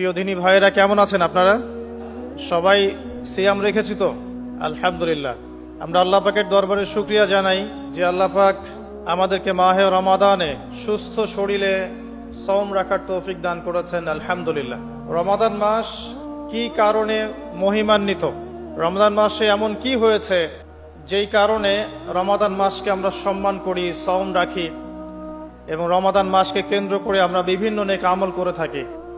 প্রিয় দিনী ভাইয়েরা, কেমন আছেন আপনারা? সবাই সিয়াম রেখেছি তো? আলহামদুলিল্লাহ। আমরা আল্লাহ পাকের দরবারে শুক্রিয়া জানাই যে আল্লাহ পাক আমাদেরকে মাহে রমাদানে সুস্থ শরীরে সম রাখার তৌফিক দান করেছেন, আলহামদুলিল্লাহ। রমাদান মাস কি কারণে মহিমান্বিত? রমাদান মাসে এমন কি হয়েছে যেই কারণে রমাদান মাসকে আমরা সম্মান করি সম রাখি এবং রমাদান মাসকে কেন্দ্র করে আমরা বিভিন্ন নেক আমল করে থাকি?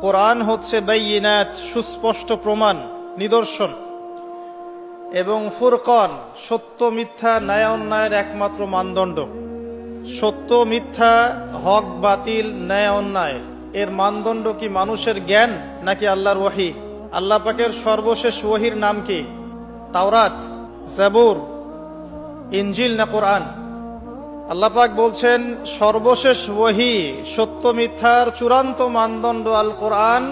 কোরআন হচ্ছে বাইনাত, সুস্পষ্ট প্রমাণ, নিদর্শন এবং ফুরকন, সত্য, মিথ্যা, ন্যায়, অন্যায়ের একমাত্র মানদণ্ড। সত্য, মিথ্যা, হক, বাতিল, ন্যায়, অন্যায়, এর মানদণ্ড কি মানুষের জ্ঞান নাকি আল্লাহর ওয়াহি? আল্লাহ পাকের সর্বশেষ ওয়াহির নাম কি? তাওরাত, জাবুর ইঞ্জিল না কোরআন? আল্লাহ পাক বলছেন, সর্বশেষ ওহি, সত্য মিথ্যার চূড়ান্ত মানদণ্ড আল কোরআন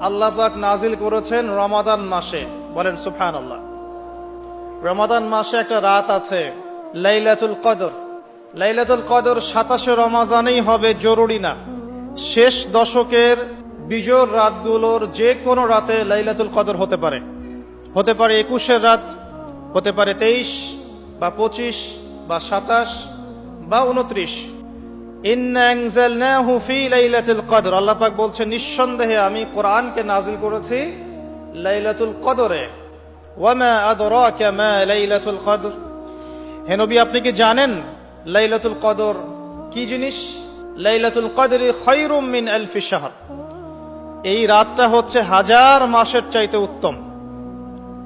আল্লাহ পাক নাজিল করেছেন রমাদান মাসে। বলেন সুফান আল্লাহ রমাদান মাসে একটা রাত আছে, লাইলাতুল কদর। লাইলাতুল কদর সাতাশে রমাজানেই হবে, জরুরি না। শেষ দশকের বিজোর রাতগুলোর যে কোনো রাতে লাইলাতুল কদর হতে পারে। হতে পারে একুশের রাত, হতে পারে তেইশ, বা পঁচিশ, বা সাতাশ বা উনত্রিশ। কদর। আল্লাহ পাক বলছে, নিঃসন্দেহে আমি কোরআনকে নাজিল করেছি লাইলাতুল কদরে। লাইলাতুল কদর। হে নবী, আপনি কি জানেন লাইলাতুল কদর কি জিনিস? লাইলাতুল কদরি মিন আলফি শাহর। এই রাতটা হচ্ছে হাজার মাসের চাইতে উত্তম।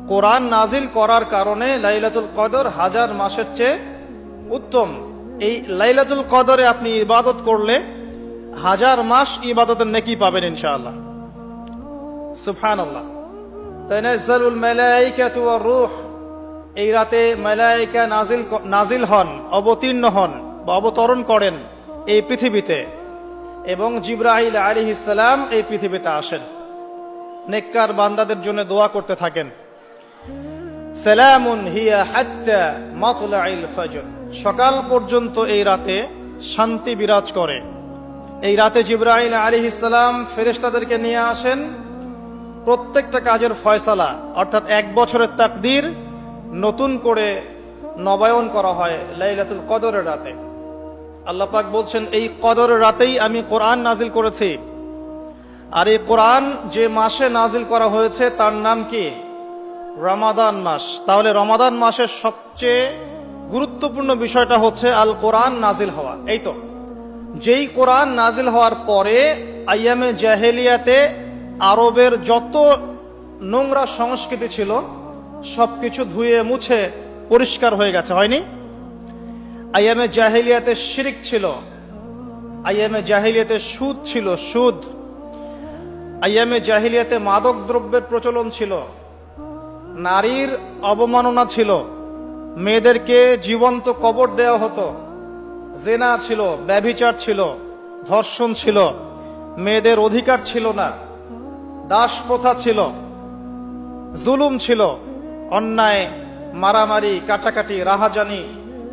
কোরআন নাজিল করার কারণে লাইলাতুল কদর হাজার মাসের চেয়ে উত্তম। এই লাইলাতুল কদরে আপনি ইবাদত করলে হাজার মাস ইবাদতের নেকি পাবেন ইনশাআল্লাহ। সুফান আল্লাহ তাইনাজ্জালুল ওয়ার রূহ। এই রাতে মালাইকা নাজিল নাজিল হন, অবতীর্ণ হন বা অবতরণ করেন এই পৃথিবীতে এবং জিব্রাহিল আলাইহিস সালাম এই পৃথিবীতে আসেন। নেককার বান্দাদের জন্য দোয়া করতে থাকেন। সালামুন হিয়া হাত্তা মাতলাইল ফজর। সকাল পর্যন্ত এই রাতে শান্তি বিরাজ করে। এই রাতে জিব্রাহিল আলী সালাম ফেরেশতাদেরকে নিয়ে আসেন। প্রত্যেকটা কাজের ফয়সালা, অর্থাৎ এক বছরের তাকদির নতুন করে নবায়ন করা হয় লাইলাতুল কদরের রাতে। আল্লাহ পাক বলছেন, এই কদরের রাতেই আমি কোরআন নাজিল করেছি। আর এই কোরআন যে মাসে নাজিল করা হয়েছে তার নাম কি? রমাদান মাস। তাহলে রমাদান মাসের সবচেয়ে গুরুত্বপূর্ণ বিষয়টা হচ্ছে আল কোরআন নাজিল হওয়া। এই তো। যেই কোরআন নাজিল হওয়ার পরে আইয়ামে জাহেলিয়াতে আরবের যত নোংরা সংস্কৃতি ছিল, সবকিছু ধুয়ে মুছে পরিষ্কার হয়ে গেছে, হয়নি? আইয়ামে জাহেলিয়াতে শিরিক ছিল, আইয়ামে জাহেলিয়াতে সুদ ছিল, সুদ। আইয়ামে জাহিলিয়াতে মাদক দ্রব্যের প্রচলন ছিল, নারীর অবমাননা ছিল। মেয়েদেরকে জীবন্ত কবর দেওয়া হতো। জেনা ছিল, ব্যভিচার ছিল, ধর্ষণ ছিল। মেয়েদের অধিকার ছিল না। দাস প্রথা ছিল। জুলুম ছিল। অন্যায়, মারামারি, কাটাকাটি, রাহাজানি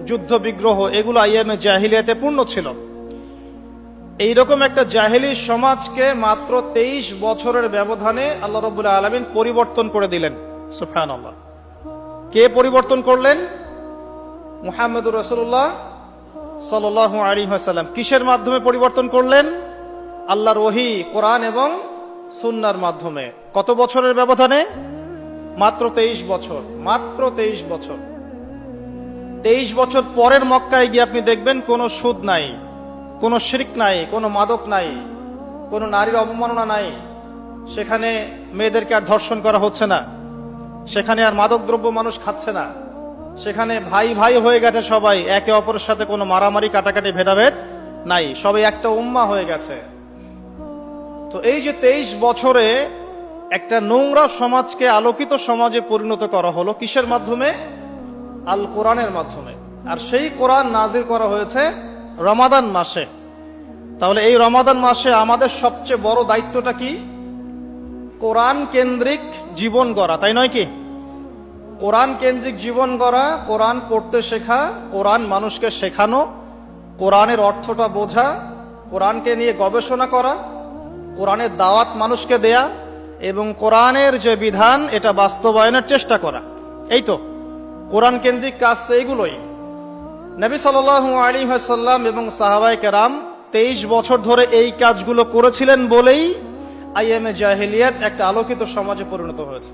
যুদ্ধ বিগ্রহ এগুলো আইএমএ জাহিলিয়াতে পূর্ণ ছিল। এইরকম একটা জাহেলি সমাজকে মাত্র তেইশ বছরের ব্যবধানে আল্লাহ রবুল্লাহ আলমিন পরিবর্তন করে দিলেন। সুফান আল্লাহ কে পরিবর্তন করলেন? মুহাম্মদুর রসুল্লাহ সাল আলী হাসাল্লাম কিসের মাধ্যমে পরিবর্তন করলেন? আল্লাহর ওহি, কোরআন এবং সুন্নার মাধ্যমে। কত বছরের ব্যবধানে? মাত্র তেইশ বছর, মাত্র তেইশ বছর। তেইশ বছর পরের মক্কায় গিয়ে আপনি দেখবেন কোনো সুদ নাই, কোনো শিরিক নাই, কোনো মাদক নাই, কোনো নারীর অবমাননা নাই। সেখানে মেয়েদেরকে আর ধর্ষণ করা হচ্ছে না। সেখানে আর মাদক দ্রব্য মানুষ খাচ্ছে না। সেখানে ভাই ভাই হয়ে গেছে সবাই। একে অপরের সাথে কোনো মারামারি, কাটাকাটি, ভেদাভেদ নাই। সবাই একটা উম্মা হয়ে গেছে। তো এই যে তেইশ বছরে একটা নোংরা সমাজকে আলোকিত সমাজে পরিণত করা হলো কিসের মাধ্যমে? আল কোরআনের মাধ্যমে। আর সেই কোরআন নাজির করা হয়েছে রমাদান মাসে। তাহলে এই রমাদান মাসে আমাদের সবচেয়ে বড় দায়িত্বটা কি? কোরআন কেন্দ্রিক জীবন গড়া, তাই নয় কি? কোরআন কেন্দ্রিক জীবন গড়া, কোরআন পড়তে শেখা, কোরআন মানুষকে শেখানো, কোরআনের অর্থটা বোঝা, কোরআনকে নিয়ে গবেষণা করা, কোরআনের দাওয়াত মানুষকে দেয়া এবং কোরআনের যে বিধান, এটা বাস্তবায়নের চেষ্টা করা। এই তো, কোরআন কেন্দ্রিক কাজ তো এগুলোই। নবী সাল আলী সাল্লাম এবং সাহাবাই কেরাম তেইশ বছর ধরে এই কাজগুলো করেছিলেন বলেই আইএমএ জাহিলিয়াত একটা আলোকিত সমাজে পরিণত হয়েছে।